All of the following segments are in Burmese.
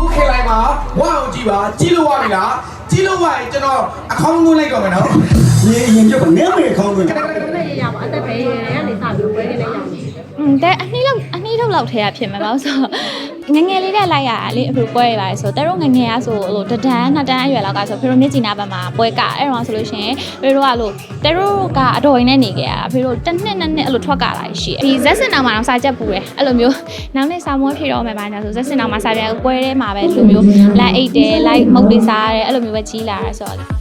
ခုခေတ်လိုက်မှာဝအောင်ကြည့်ပါကြည့်လို့ရပြီလားကြည့်လို့ရရင်ကျွန်တော်အကောင်းဆုံးလိုက်တော့မယ်နော်ရေရင်ပြုတ်ကနည်းမေခေါင်းသွင်းမမေရရပါအသက်ပဲရရကနေစပြီးပွဲနေလိုက်ရအောင်อืมတဲ့အနည်းလောက်အနည်းလောက်လောက်ထဲရဖြစ်မှာပါဆိုတော့ ငယ်ငယ်လေးတဲ့လိုက်ရတာလေအခုပွဲရပါတယ်ဆိုတော့တဲတို့ငယ်ငယ်ရဆိုလို့တဒန်းနှစ်တန်းအရွယ်လောက်ကဆိုဖေတို့မြစ်ကြီးနာဘက်မှာပွဲကအဲ့တော့ဆိုလို့ရှိရင်ဖေတို့ကလို့တဲတို့ကအတော်ရင်းနဲ့နေကြရတာဖေတို့တစ်နှစ်နှစ်နှစ်အဲ့လိုထွက်ကြတာရှိတယ်ဒီဇက်စင်တောင်မှာတော့စာချက်ပူတယ်အဲ့လိုမျိုးနောက်နေ့စာမွေးဖြေတော့မယ်ပါညာဆိုဇက်စင်တောင်မှာစာပြန်ပွဲထဲမှာပဲဒီလိုမျိုးလိုက်အိတ်တယ်လိုက်မုတ်လေးစားရတယ်အဲ့လိုမျိုးပဲကြီးလာတာဆိုတော့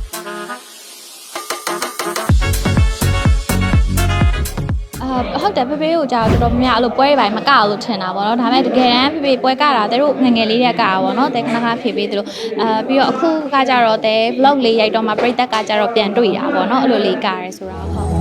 ဟုတ်တယ်ဖေဖေကိုကြာတော့တော်တော်များများအဲ့လိုပွဲတွေပိုင်းမကအောင်လို့ထင်တာပေါ့နော်ဒါပေမဲ့တကယ်တမ်းဖေဖေပွဲကတာသူတို့ငယ်ငယ်လေးတည်းကတာပေါ့နော်တဲခဏခဏဖြေပေးသူတို့အာပြီးတော့အခုကကြတော့တဲ vlog လေးရိုက်တော့မှပြိသက်ကကြတော့ပြန်တွေ့တာပေါ့နော်အဲ့လိုလေးကရဲဆိုတော့ဟုတ်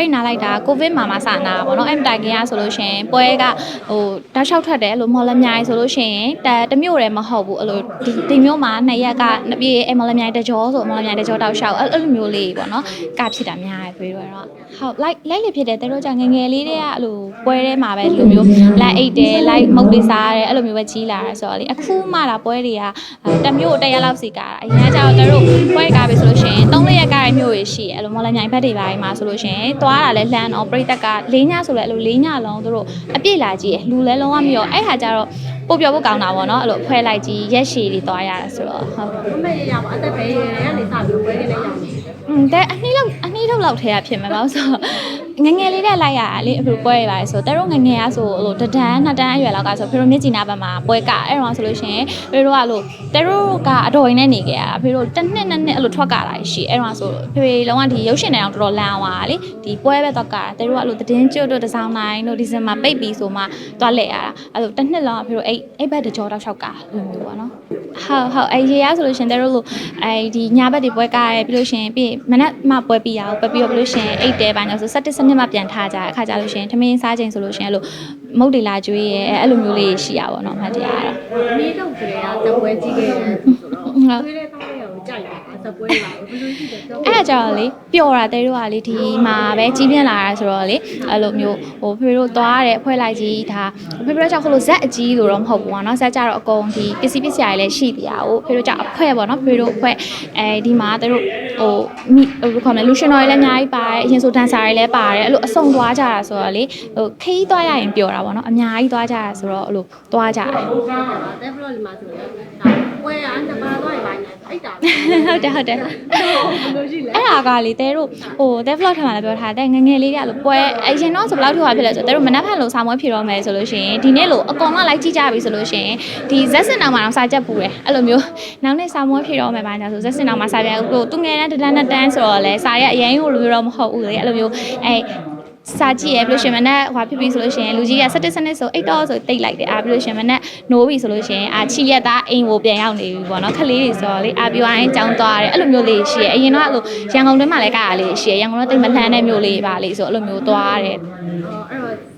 ပွဲနားလိုက်တာကိုဗစ်မှာမှစနာပါဘောနော်အဲ့မတိုင်ခင်ကဆိုလို့ရှင်ပွဲကဟိုတောက်လျှောက်ထွက်တယ်လို့မော်လမြိုင်ဆိုလို့ရှင်တမျိုးတည်းမဟုတ်ဘူးအဲ့လိုဒီဒီမျိုးမှာနှစ်ရက်ကနှစ်ပြေအဲ့မော်လမြိုင်တကြောဆိုမော်လမြိုင်တကြောတောက်လျှောက်အဲ့လိုမျိုးလေးပေါ့နော်ကဖြစ်တာများတယ်ပြီးတော့ဟုတ် like like လေးဖြစ်တယ်တတို့ကြောင့်ငငယ်လေးတည်းကအဲ့လိုပွဲထဲမှာပဲဒီလိုမျိုး like အိတ်တယ် like မုတ်လေးစားတယ်အဲ့လိုမျိုးပဲကြီးလာတာဆိုတော့လေအခုမှလာပွဲတွေကတမျိုးတရလောက်စီကားတာအရင်ကကြောင့်တတို့ပွဲကားပြီဆိုလို့ရှင်၃လရက်ကရမျိုးတွေရှိတယ်အဲ့လိုမော်လမြိုင်ဘက်တွေပိုင်းမှာဆိုလို့ရှင်သွားတာလဲလှမ်းတော့ပြိတက်က၄ညဆိုလဲအဲ့လို၄ညလုံးတို့အပြည့်လာကြည့်လူလဲလုံးဝမရောအဲ့ဟာကျတော့ပို့ပြောဖို့ကောင်းတာပေါ့နော်အဲ့လိုဖွဲလိုက်ကြီးရက်ရှည်တွေသွားရတာဆိုတော့ဟုတ်မမေရရပါအသက်ပဲရရကနေစပြီးပွဲနေလိုက်ရအောင် อืมတဲ့အနည်းလောက်အနည်းလောက်လောက်ထဲရဖြစ်မှာပါဆိုတော့ငယ်ငယ်လေးတဲ့လိုက်ရတာလေအခုပွဲရပါတယ်ဆိုတော့တဲတို့ငယ်ငယ်ရဆိုလို့တဒန်းနှစ်တန်းအရွယ်လောက်ကဆိုဖေတို့မြစ်ကြီးနာဘက်မှာပွဲကအဲ့တော့ဆိုလို့ရှိရင်ဖေတို့ကလို့တဲတို့ကအတော်ရင်းနဲ့နေကြရတာဖေတို့တစ်နှစ်နှစ်နှစ်အဲ့လိုထွက်ကြတာရှိအဲ့တော့ဆိုဖေဖေလုံးဝဒီရုပ်ရှင်တွေအောင်တော်တော်လန့်သွားတာလေဒီပွဲပဲတော့ကတာတဲတို့ကလို့တည်င်းကျွတ်တို့ဒီဇိုင်းနိုင်တို့ဒီဇင်မှာပိတ်ပြီးဆိုမှသွားလဲရတာအဲ့လိုတစ်နှစ်လောက်ဖေတို့အဲ့အဲ့ဘက်တကြောတော့လျှောက်ကလိုမျိုးပေါ့နော် ဟုတ်ဟုတ်အဲ့ရေရဆိုလို့ရှရင်တဲတို့လို့အဲ့ဒီညဘက်တွေပွဲကရဲပြီးလို့ရှရင်ပြီးမနက်မှပွဲပြီးရအောင်ပွဲပြီးတော့ပြီးလို့ရှရင်အိတ်တဲပိုင်းတော့ဆို17စနစ်မှပြန်ထားကြအခါကြလို့ရှရင်ထမင်းစားချိန်ဆိုလို့ရှရင်အဲ့လိုမုတ်တွေလာကျွေးရဲအဲ့လိုမျိုးလေးရှိရပါတော့မှတ်တရားတော့မင်းတို့ကလေးကတပွဲကြီးခဲ့တယ်ဆိုတော့သွေးတဲ့တောင်းရအောင် ကြိုက်တာတပွဲလာဘယ်လိုရှိတယ်တော့အဲ့ဒါကြောင့်လေပျော်တာတဲတို့ကလေဒီမှာပဲကြီးပြင်းလာတာဆိုတော့လေအဲ့လိုမျိုးဟိုဖေဖေတို့သွားရတယ်အဖွဲလိုက်ကြီးဒါဖေဖေတို့ကြောင့်ခလို့ဇက်အကြီးလို့တော့မဟုတ်ဘူးကွာနော်ဇက်ကြတော့အကုန်ဒီပစ္စည်းပစ္စည်းတွေလည်းရှိပြရအောင်ဖေဖေတို့ကြောင့်အဖွဲပေါ့နော်ဖေဖေတို့အဖွဲအဲဒီမှာတဲတို့ ဟိုမိဟိုဘယ်ခေါ်မလဲလူရှင်တော်တွေလည်းအများကြီးပါတယ်အရင်ဆိုဒန်ဆာတွေလည်းပါတယ်အဲ့လိုအစုံသွားကြတာဆိုတော့လေဟိုခီးသွားရရင်ပျော်တာပေါ့နော်အများကြီးသွားကြတာဆိုတော့အဲ့လိုသွားကြတယ်တဲ့ဘလော့ဒီမှာဆိုတော့ဒါပွဲကနှစ်ပါးသွားရင်ပိုင်းအိတ်တာဟုတ်တယ်ဟုတ်တယ်ဘယ်လိုရှိလဲအဲ့ဒါကလေတဲတို့ဟို develop ထမှာလည်းပြောထားတယ်ငယ်ငယ်လေးတွေကလို့ပွဲအရင်တော့ဆိုဘယ်လောက်ထိဟွာဖြစ်လဲဆိုတဲတို့မနက်ဖြန်လို့စာမွေးဖြေတော့မယ်ဆိုလို့ရှိရင်ဒီနေ့လို့အကောင်လုံးလိုက်ကြည့်ကြပြီဆိုလို့ရှိရင်ဒီဇက်စင်တောင်မှာတော့စာချက်ပူတယ်အဲ့လိုမျိုးနောက်နေ့စာမွေးဖြေတော့မယ်ပါညာဆိုဇက်စင်တောင်မှာစာပြန်ဟိုသူငယ်တဲ့တန်းတန်းဆိုတော့လေစာရဲ့အရင်ကိုလိုတော့မဟုတ်ဘူးလေအဲ့လိုမျိုးအဲစာကြည့်ရပြီးလို့ရှရင်မနဲ့ဟွာဖြစ်ပြီဆိုလို့ရှရင်လူကြီးက17စနစ်ဆိုအိတ်တော့ဆိုတိတ်လိုက်တယ်အားပြီးလို့ရှရင်မနဲ့နိုးပြီဆိုလို့ရှရင်အာချီရက်သားအိမ်ကိုပြန်ရောက်နေပြီပေါ့နော်ခလေးတွေဆိုတော့လေအာပြီးတော့အဲ့ကြောင်းသွားတယ်အဲ့လိုမျိုးလေးရှိရအရင်တော့အဲ့လိုရန်ကုန်တွင်းမှာလည်းကရလေးရှိရရန်ကုန်တော့တိတ်မလှမ်းတဲ့မျိုးလေးပါလေဆိုအဲ့လိုမျိုးသွားတယ်အဲ့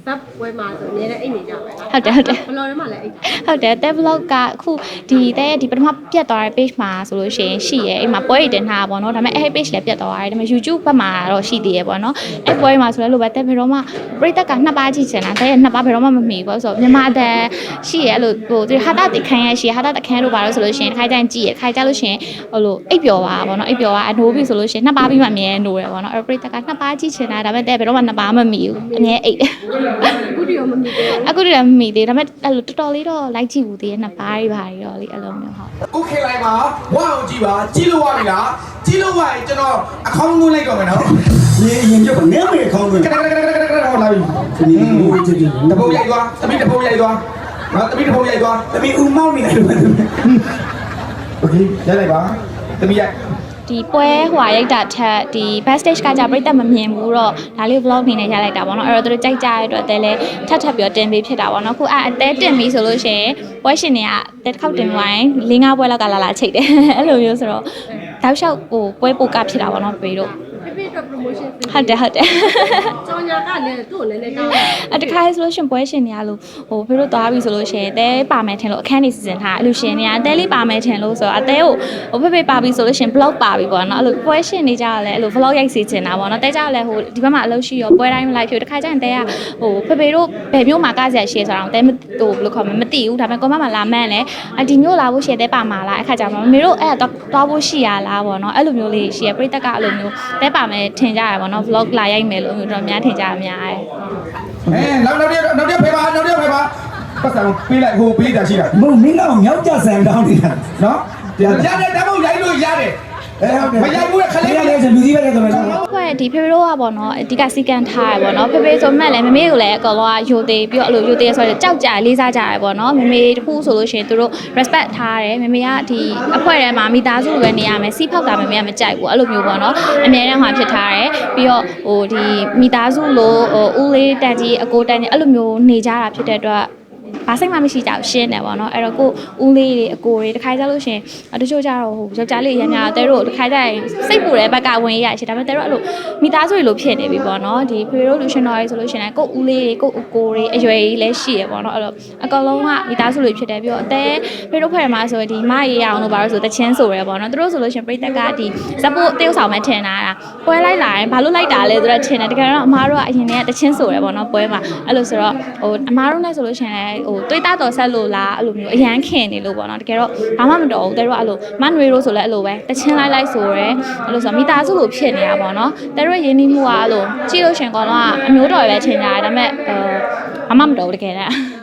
တော့ဇက်ပွဲမှာဆိုအများနဲ့အိတ်နေကြပဲဟုတ်တယ်ဟုတ်တယ် ဘလော့ထဲမှာလည်းအိတ်ဟုတ်တယ် develop ကအခုဒီတဲ့ရဲ့ဒီပထမပြတ်သွားတဲ့ page မှာဆိုလို့ရှိရင်ရှိရဲအိမ်မှာပွဲရတင်ထားတာပေါ့နော်ဒါပေမဲ့အဲ့ page လည်းပြတ်သွားတယ်ဒါပေမဲ့ YouTube ဘက်မှာတော့ရှိသေးရဲ့ပေါ့နော်အဲ့ပွဲမှာဆိုလည်းလို့ပဲတဲ့ဘယ်တော့မှပရိသတ်ကနှစ်ပါးကြည့်ချင်တာတဲ့ရဲ့နှစ်ပါးဘယ်တော့မှမမီဘူးပေါ့ဆိုတော့မြန်မာတန်ရှိရဲအဲ့လိုဟိုဒီဟာတာတခန်းရရှိဟာတာတခန်းလို့ပါလို့ဆိုလို့ရှိရင်တစ်ခါကျရင်ကြည့်ရခိုင်ကြလို့ရှိရင်ဟိုလိုအိပ်ပျော်ပါပေါ့နော်အိပ်ပျော်ပါအနိုးပြီဆိုလို့ရှိရင်နှစ်ပါးပြီးမှအမြဲနိုးတယ်ပေါ့နော်အဲ့ပရိသတ်ကနှစ်ပါးကြည့်ချင်တာဒါပေမဲ့တဲ့ဘယ်တော့မှနှစ်ပါးမမီဘူးအမြဲအိပ်တယ်အခုတည်းရောမမြင်သေးဘူး အခုတည်းကမမီသေးဒါပေမဲ့အဲ့လိုတော်တော်လေးတော့လိုက်ကြည့်ဘူးသေးရဲ့နှစ်ပါးတွေပါတွေတော့လေအဲ့လိုမျိုးဟုတ် ခုခေတ်လိုက်မှာဝအောင်ကြည့်ပါကြည့်လို့ရပြီလားကြည့်လို့ရရင်ကျွန်တော်အကောင်းဆုံးလိုက်တော့မယ်နော် ရေရင်ပြုတ်ကနည်းမေခေါင်းသွင်း ကတကတကတကတကဟောလာပြီ ဒီနေ့ဘုရားကြည့်တယ် တပုတ်ရိုက်သွားတပိတပုတ်ရိုက်သွားနော်တပိတပုတ်ရိုက်သွား တမီဦးမောင်းနေတယ်လို့ โอเคရိုက်လိုက်ပါတပိရိုက် ဒီပွဲဟွာရိုက်တာထက်ဒီ backstage ကကြပြိတ္တမမြင်ဘူးတော့ဒါလေး vlog နေနဲ့ရိုက်လိုက်တာပေါ့နော်အဲ့တော့သူတို့ကြိုက်ကြရတဲ့အတွက်တဲလဲထပ်ထပ်ပြီးတော့တင်ပေးဖြစ်တာပေါ့နော်အခုအဲ့အသေးတင်ပြီဆိုလို့ရှိရင်ပွဲရှင်တွေကတစ်ခေါက်တင်ဝိုင်း၄၅ပွဲလောက်ကလာလာချိတ်တယ်အဲ့လိုမျိုးဆိုတော့တောက်လျှောက်ဟိုပွဲပိုကဖြစ်တာပေါ့နော်ပြေတို့ပြပြတော့ promotion promotion ဟုတ်တယ်ဟုတ်တယ်ကြောင်ညာကလည်းသူ့ကိုလည်းလည်းတောင်းတယ်အတခါလေဆိုလို့ရှရင်ပွဲရှင်နေရလို့ဟိုဖေတို့သွားပြီဆိုလို့ရှရင်တဲပါမယ်ထင်လို့အခန်းနေစီစဉ်ထားအဲ့လိုရှင်နေရတဲလေးပါမယ်ထင်လို့ဆိုတော့အတဲကိုဟိုဖေဖေပါပြီဆိုလို့ရှရင် blog ပါပြီပေါ့နော်အဲ့လိုပွဲရှင်နေကြရလဲအဲ့လို vlog ရိုက်စီချင်တာပေါ့နော်တဲကြရလဲဟိုဒီဘက်မှာအလုပ်ရှိရောပွဲတိုင်းမလိုက်ဖြစ်တခါကျရင်တဲကဟိုဖေဖေတို့ဘယ်မျိုးမှာကစရရှိရဆိုတော့တဲမဟိုဘယ်လိုခေါ်မလဲမသိဘူးဒါပေမဲ့ကိုမမလာမှန်းလဲအဒီမျိုးလာဖို့ရှရင်တဲပါမှာလားအခါကျမှမမေတို့အဲ့ဒါတော့ဖို့ရှိရလားပေါ့နော်အဲ့လိုမျိုးလေးရှိရပြိတက်ကအဲ့လိုမျိုးတဲပါမယ်ထင်ကြရပေါ့နော် vlog လာရိုက်မယ်လို့မျိုးတော့များထင်ကြရများတယ်အဲနောက်နောက်တစ်နောက်တစ်ဖေးပါနောက်တစ်ဖေးပါပတ်စံပေးလိုက်ဟိုပေးတာရှိတာမဟုတ်မင်းကတော့မြောက်ကြဆန်တောင်းနေတာနော်ရတယ်တမို့ရိုက်လို့ရတယ်အဲဟုတ်တယ် မရိုက်ဘူးတဲ့ခလေးခလေးလေးဆိုလူကြီးပဲလေဆိုတော့ခွဲဒီဖေဖေတို့ကပေါ့နော်အဓိကစီကန်ထားရပေါ့နော်ဖေဖေဆိုမှလည်းမမေကိုလည်းအကောင်လုံးကယိုသေးပြီးတော့အဲ့လိုယိုသေးဆိုတော့ကြောက်ကြလေးစားကြရပေါ့နော်မမေတခုဆိုလို့ရှိရင်သူတို့ respect ထားတယ်မမေကဒီအဖွဲ့ထဲမှာမိသားစုလိုပဲနေရမယ်စီးဖောက်တာမမေကမကြိုက်ဘူးအဲ့လိုမျိုးပေါ့နော်အများတန်းဟွာဖြစ်ထားတယ်ပြီးတော့ဟိုဒီမိသားစုလိုဟိုဦးလေးတန်ကြီးအကိုတန်ကြီးအဲ့လိုမျိုးနေကြတာဖြစ်တဲ့အတွက်ဘာစိတ်မှမရှိကြဘူးရှင်းတယ်ပေါ့နော်အဲ့တော့ကိုဦးလေးတွေအကိုတွေတခါကြလို့ရှရင်တချို့ကြတော့ဟိုယောက်ျားလေးရညာတဲတို့တခါကြရင်စိတ်ပူတဲ့ဘက်ကဝင်ရရှိဒါပေမဲ့တဲတို့အဲ့လိုမိသားစုတွေလိုဖြစ်နေပြီပေါ့နော်ဒီဖေတို့လူရှင်တော်ရေးဆိုလို့ရှရင်လည်းကိုဦးလေးတွေကိုအကိုတွေအရွယ်ကြီးလည်းရှိရပေါ့နော်အဲ့တော့အကောင်လုံးကမိသားစုတွေဖြစ်တယ်ပြီးတော့အတဲဖေတို့ဖွဲ့မှာဆိုဒီမရေရအောင်လို့ပါလို့ဆိုတချင်းဆိုရဲပေါ့နော်သူတို့ဆိုလို့ရှရင်ပြိတက်ကဒီဇက်ပို့တေးဥဆောင်မဲ့ထင်တာပွဲလိုက်လာရင်ဘာလို့လိုက်တာလဲဆိုတော့ထင်တယ်တကယ်တော့အမားတို့ကအရင်ကတချင်းဆိုရဲပေါ့နော်ပွဲမှာအဲ့လိုဆိုတော့ဟိုအမားတို့နဲ့ဆိုလို့ရှရင်လည်းဟိုတွေးတာတော်ဆက်လို့လားအဲ့လိုမျိုးအရန်ခင်နေလို့ပေါ့နော်တကယ်တော့ဘာမှမတော်ဘူးတဲတို့ကအဲ့လိုမနွေတို့ဆိုလည်းအဲ့လိုပဲတချင်းလိုက်လိုက်ဆိုရဲအဲ့လိုဆိုမိသားစုလိုဖြစ်နေတာပေါ့နော်တဲတို့ရင်းနှီးမှုကအဲ့လိုကြည့်လို့ရှရင်ကောင်တော့အမျိုးတော်ပဲထင်ကြတယ်ဒါပေမဲ့အဲဘာမှမတော်ဘူးတကယ်တမ်း